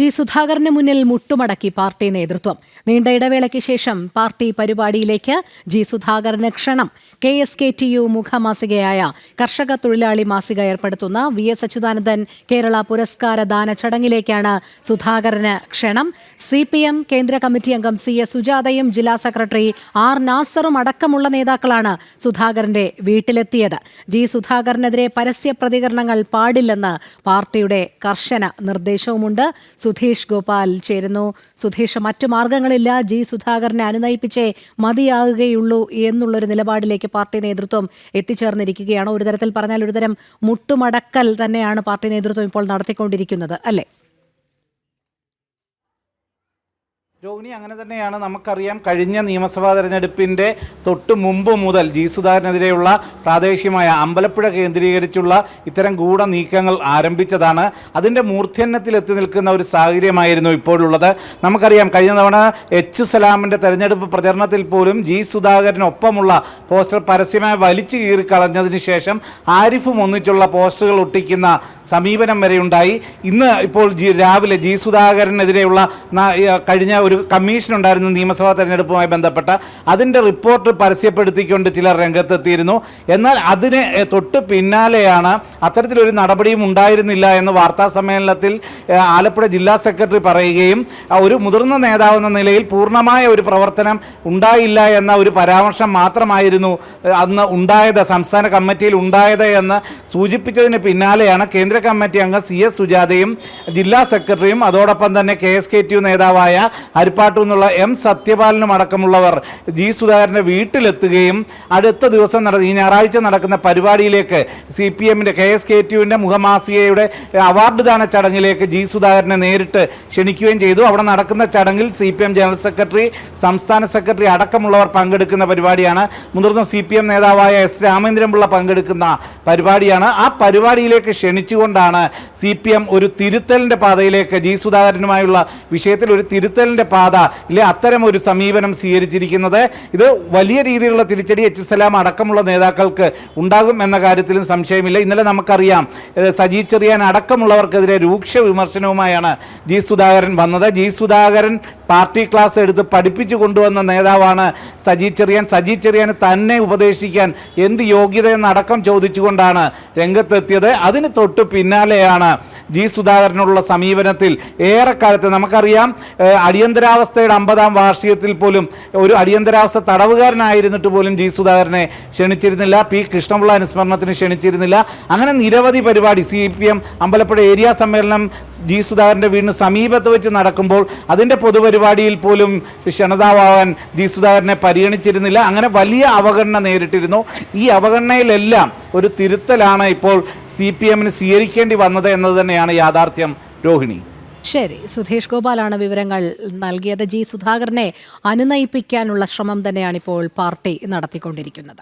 G സുധാകരന് മുന്നിൽ മുട്ടുമടക്കി party നേതൃത്വം. നീണ്ട ഇടവേളയ്ക്ക് ശേഷം പാർട്ടി പരിപാടിയിലേക്ക് ജി സുധാകരന് ക്ഷണം. K S K T U മുഖമാസികയായ കർഷക തൊഴിലാളി മാസിക ഏർപ്പെടുത്തുന്ന വി എസ് അച്യുതാനന്ദൻ കേരള പുരസ്കാര ദാന ചടങ്ങിലേക്കാണ് സുധാകരന് ക്ഷണം. സി പി എം കേന്ദ്ര കമ്മിറ്റി അംഗം സി എസ് സുജാതയും ജില്ലാ സെക്രട്ടറി ആർ നാസറും അടക്കമുള്ള നേതാക്കളാണ് സുധാകരന്റെ വീട്ടിലെത്തിയത്. ജി സുധാകരനെതിരെ പരസ്യ പ്രതികരണങ്ങൾ പാടില്ലെന്ന് പാർട്ടിയുടെ കർശന നിർദ്ദേശവുമുണ്ട്. സുധീഷ് ഗോപാൽ ചേരുന്നു. സുധീഷ് മറ്റു മാർഗങ്ങളില്ല. ജി സുധാകരനെ അനുനയിപ്പിച്ചേ മതിയാകുകയുള്ളൂ എന്നുള്ളൊരു നിലപാടിലേക്ക് പാർട്ടി നേതൃത്വം എത്തിച്ചേർന്നിരിക്കുകയാണ്. ഒരു തരത്തിൽ പറഞ്ഞാൽ ഒരുതരം മുട്ടുമടക്കൽ തന്നെയാണ് പാർട്ടി നേതൃത്വം ഇപ്പോൾ നടത്തിക്കൊണ്ടിരിക്കുന്നത് അല്ലേ? രോഹിണി അങ്ങനെ തന്നെയാണ് നമുക്കറിയാം കഴിഞ്ഞ നിയമസഭാ തെരഞ്ഞെടുപ്പിന്റെ തൊട്ട് മുമ്പ് മുതൽ ജി സുധാകരനെതിരെയുള്ള പ്രാദേശികമായ അമ്പലപ്പുഴ കേന്ദ്രീകരിച്ചുള്ള ഇത്തരം ഗൂഢ നീക്കങ്ങൾ ആരംഭിച്ചതാണ്. അതിന്റെ മൂർധന്യത്തിൽ എത്തി നിൽക്കുന്ന ഒരു സാഹചര്യമായിരുന്നു ഇപ്പോഴുള്ളത്. നമുക്കറിയാം കഴിഞ്ഞ തവണ എച്ച് സലാമിന്റെ തെരഞ്ഞെടുപ്പ് പ്രചരണത്തിൽ പോലും ജി സുധാകരനൊപ്പമുള്ള പോസ്റ്റർ പരസ്യമായി വലിച്ചു കീറി കളഞ്ഞതിന് ശേഷം ആരിഫും ഒന്നിച്ചുള്ള പോസ്റ്ററുകൾ ഒട്ടിക്കുന്ന സമീപനം വരെയുണ്ടായി. ഇന്ന് ഇപ്പോൾ രാവിലെ ജി സുധാകരനെതിരെയുള്ള കഴിഞ്ഞ ഒരു കമ്മീഷൻ ഉണ്ടായിരുന്നു നിയമസഭാ തെരഞ്ഞെടുപ്പുമായി ബന്ധപ്പെട്ട. അതിന്റെ റിപ്പോർട്ട് പരസ്യപ്പെടുത്തിക്കൊണ്ട് ചിലർ രംഗത്തെത്തിയിരുന്നു. എന്നാൽ അതിന് തൊട്ട് പിന്നാലെയാണ് അത്തരത്തിലൊരു നടപടിയും ഉണ്ടായിരുന്നില്ല എന്ന് വാർത്താ സമ്മേളനത്തിൽ ആലപ്പുഴ ജില്ലാ സെക്രട്ടറി പറയുകയും ഒരു മുതിർന്ന നേതാവെന്ന നിലയിൽ പൂർണമായ ഒരു പ്രവർത്തനം ഉണ്ടായില്ല എന്ന ഒരു പരാമർശം മാത്രമായിരുന്നു അന്ന് ഉണ്ടായത് സംസ്ഥാന കമ്മിറ്റിയിൽ ഉണ്ടായത് എന്ന് സൂചിപ്പിച്ചതിന് പിന്നാലെയാണ് കേന്ദ്ര കമ്മിറ്റി അംഗം സി എസ് സുജാതയും ജില്ലാ സെക്രട്ടറിയും അതോടൊപ്പം തന്നെ K S K T U നേതാവായ അരിപ്പാട്ടു നിന്നുള്ള എം സത്യപാലനും അടക്കമുള്ളവർ ജി സുധാകരന്റെ വീട്ടിലെത്തുകയും അടുത്ത ദിവസം നട ഈ ഞായറാഴ്ച നടക്കുന്ന പരിപാടിയിലേക്ക് സി പി എമ്മിന്റെ കെ എസ് കെ ടി യുവിന്റെ മുഖമാസികയുടെ അവാർഡ് ദാന ചടങ്ങിലേക്ക് ജി സുധാകരനെ നേരിട്ട് ക്ഷണിക്കുകയും ചെയ്തു. അവിടെ നടക്കുന്ന ചടങ്ങിൽ C P M general secretary സംസ്ഥാന സെക്രട്ടറി അടക്കമുള്ളവർ പങ്കെടുക്കുന്ന പരിപാടിയാണ്. മുതിർന്ന സി പി എം നേതാവായ എസ് രാമേന്ദ്രൻപിള്ള പങ്കെടുക്കുന്ന പരിപാടിയാണ്. ആ പരിപാടിയിലേക്ക് ക്ഷണിച്ചുകൊണ്ടാണ് സി പി എം ഒരു തിരുത്തലിന്റെ പാതയിലേക്ക് ജി സുധാകരനുമായുള്ള വിഷയത്തിൽ ഒരു തിരുത്തലിന്റെ പാത ഇല്ലെ? അത്തരം ഒരു സമീപനം സ്വീകരിച്ചിരിക്കുന്നത്. ഇത് വലിയ രീതിയിലുള്ള തിരിച്ചടി എച്ച് സലാം അടക്കമുള്ള നേതാക്കൾക്ക് ഉണ്ടാകും എന്ന കാര്യത്തിലും സംശയമില്ല. ഇന്നലെ നമുക്കറിയാം സജി ചെറിയാൻ അടക്കമുള്ളവർക്കെതിരെ രൂക്ഷ വിമർശനവുമായാണ് ജി സുധാകരൻ വന്നത്. ജി സുധാകരൻ പാർട്ടി ക്ലാസ് എടുത്ത് പഠിപ്പിച്ചു കൊണ്ടുവന്ന നേതാവാണ് സജി ചെറിയാൻ. സജി ചെറിയാന് തന്നെ ഉപദേശിക്കാൻ എന്ത് യോഗ്യതയെന്നടക്കം ചോദിച്ചുകൊണ്ടാണ് രംഗത്തെത്തിയത്. അതിന് തൊട്ട് പിന്നാലെയാണ് ജി സുധാകരനുള്ള സമീപനത്തിൽ. ഏറെക്കാലത്ത് നമുക്കറിയാം ഏഹ് അടിയന്തരാവസ്ഥയുടെ അമ്പതാം വാർഷികത്തിൽ പോലും ഒരു അടിയന്തരാവസ്ഥ തടവുകാരനായിരുന്നിട്ട് പോലും ജി സുധാകരനെ ക്ഷണിച്ചിരുന്നില്ല. പി കൃഷ്ണപിള്ള അനുസ്മരണത്തിന് ക്ഷണിച്ചിരുന്നില്ല. അങ്ങനെ നിരവധി പരിപാടി C P M Ambalappuzha area സമ്മേളനം ജി സുധാകരന്റെ വീടിന് സമീപത്ത് വെച്ച് നടക്കുമ്പോൾ അതിന്റെ പൊതുപരിപാടിയിൽ പോലും ക്ഷണതാവാൻ ജി സുധാകരനെ പരിഗണിച്ചിരുന്നില്ല. അങ്ങനെ വലിയ അവഗണന നേരിട്ടിരുന്നു. ഈ അവഗണനയിലെല്ലാം ഒരു തിരുത്തലാണ് ഇപ്പോൾ സി പി എമ്മിന് സ്വീകരിക്കേണ്ടി വന്നത് എന്നത് തന്നെയാണ് യാഥാർത്ഥ്യം. രോഹിണി. ശരി സുധീഷ് ഗോപാലാണ് വിവരങ്ങൾ നൽകിയത്. ജി സുധാകരനെ അനുനയിപ്പിക്കാനുള്ള ശ്രമം തന്നെയാണ് ഇപ്പോൾ പാർട്ടി നടത്തിക്കൊണ്ടിരിക്കുന്നത്.